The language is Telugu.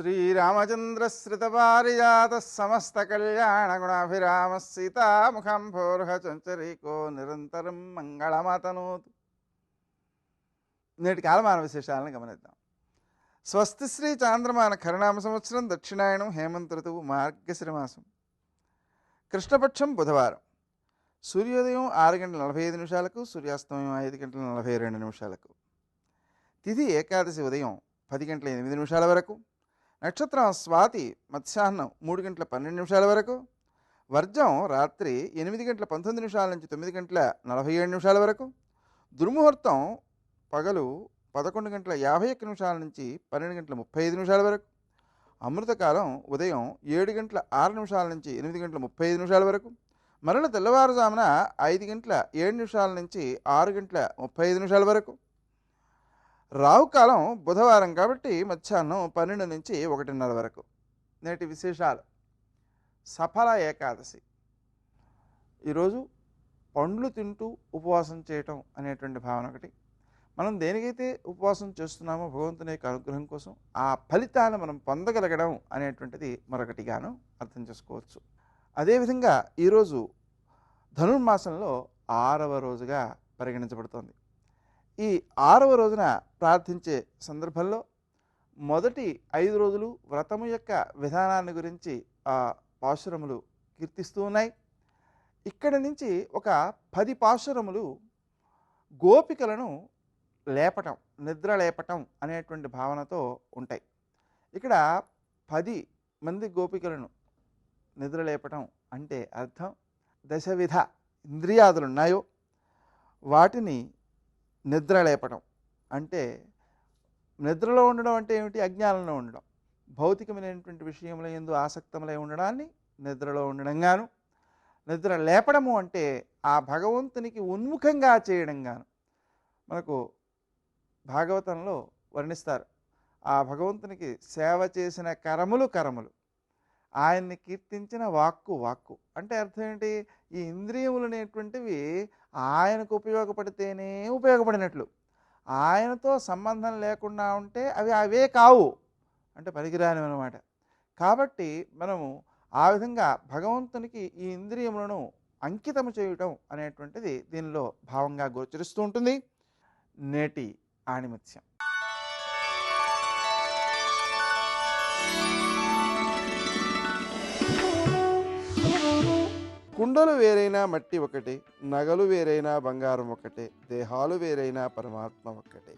శ్రీరామచంద్రశ్రితపారిజాత సమస్త కళ్యాణ గుణాభిరామ సీతాముఖం భోర్హ చంచరీకో నిరంతరం మంగళమతనోతు. నేటి కాలమాన విశేషాలను గమనిద్దాం. స్వస్తి శ్రీ చాంద్రమాన కరుణామ సంవత్సరం దక్షిణాయనం హేమంత ఋతువు మార్గశ్రమాసం. కృష్ణపక్షం బుధవారం. సూర్యోదయం ఆరు గంటల నలభై ఐదు నిమిషాలకు సూర్యాస్తమయం ఐదు గంటల నలభై రెండు నిమిషాలకు. తిథి ఏకాదశి ఉదయం పది గంటల ఎనిమిది నిమిషాల వరకు. నక్షత్రం స్వాతి మధ్యాహ్నం మూడు గంటల పన్నెండు నిమిషాల వరకు వర్జం రాత్రి ఎనిమిది గంటల పంతొమ్మిది నిమిషాల నుంచి తొమ్మిది గంటల నలభై ఏడు నిమిషాల వరకు దుర్ముహూర్తం పగలు పదకొండు గంటల యాభై ఒక్క నిమిషాల నుంచి పన్నెండు గంటల ముప్పై ఐదు నిమిషాల వరకు అమృతకాలం ఉదయం ఏడు గంటల ఆరు నిమిషాల నుంచి ఎనిమిది గంటల ముప్పై ఐదు నిమిషాల వరకు మరల తెల్లవారుజామున ఐదు గంటల ఏడు నిమిషాల నుంచి ఆరు గంటల ముప్పై ఐదు నిమిషాల వరకు రావుకాలం బుధవారం కాబట్టి మధ్యాహ్నం పన్నెండు నుంచి ఒకటిన్నర వరకు. నేటి విశేషాలు. సఫల ఏకాదశి. ఈరోజు పండ్లు తింటూ ఉపవాసం చేయటం అనేటువంటి భావన ఒకటి. మనం దేనికైతే ఉపవాసం చేస్తున్నామో భగవంతుని యొక్క అనుగ్రహం కోసం ఆ ఫలితాన్ని మనం పొందగలగడం అనేటువంటిది మరొకటిగాను అర్థం చేసుకోవచ్చు. అదేవిధంగా ఈరోజు ధనుర్మాసంలో ఆరవ రోజుగా పరిగణించబడుతోంది. ఈ ఆరవ రోజున ప్రార్థించే సందర్భంలో మొదటి ఐదు రోజులు వ్రతము యొక్క విధానాన్ని గురించి ఆ పాశురములు కీర్తిస్తూ ఉన్నాయి. ఇక్కడి నుంచి ఒక పది పాశురములు గోపికలను లేపటం నిద్ర లేపటం అనేటువంటి భావనతో ఉంటాయి. ఇక్కడ పది మంది గోపికలను నిద్ర లేపటం అంటే అర్థం దశవిధ ఇంద్రియాదులు ఉన్నాయో వాటిని నిద్ర లేపడం. అంటే నిద్రలో ఉండడం అంటే ఏమిటి? అజ్ఞానంలో ఉండడం. భౌతికమైనటువంటి విషయంలో ఎందు ఆసక్తములై ఉండడాన్ని నిద్రలో ఉండడంగాను నిద్ర లేపడము అంటే ఆ భగవంతునికి ఉన్ముఖంగా చేయడంగాను మనకు భాగవతంలో వర్ణిస్తారు. ఆ భగవంతునికి సేవ చేసిన కరములు కరములు. ఆయన్ని కీర్తించిన వాక్కు వాక్కు. అంటే అర్థం ఏంటి? ఈ ఇంద్రియములు అనేటువంటివి ఆయనకు ఉపయోగపడితేనే ఉపయోగపడినట్లు. ఆయనతో సంబంధం లేకుండా ఉంటే అవి అవే కావు అంటే పనికిరాని అనమాట కాబట్టి మనము ఆ విధంగా భగవంతునికి ఈ ఇంద్రియములను అంకితము చేయటం అనేటువంటిది దీనిలో భావంగా గోచరిస్తూ ఉంటుంది. నేటి ఆణిమత్యం. కుండలు వేరైనా మట్టి ఒకటే నగలు వేరైనా బంగారం ఒకటే దేహాలు వేరైనా పరమాత్మ ఒక్కటే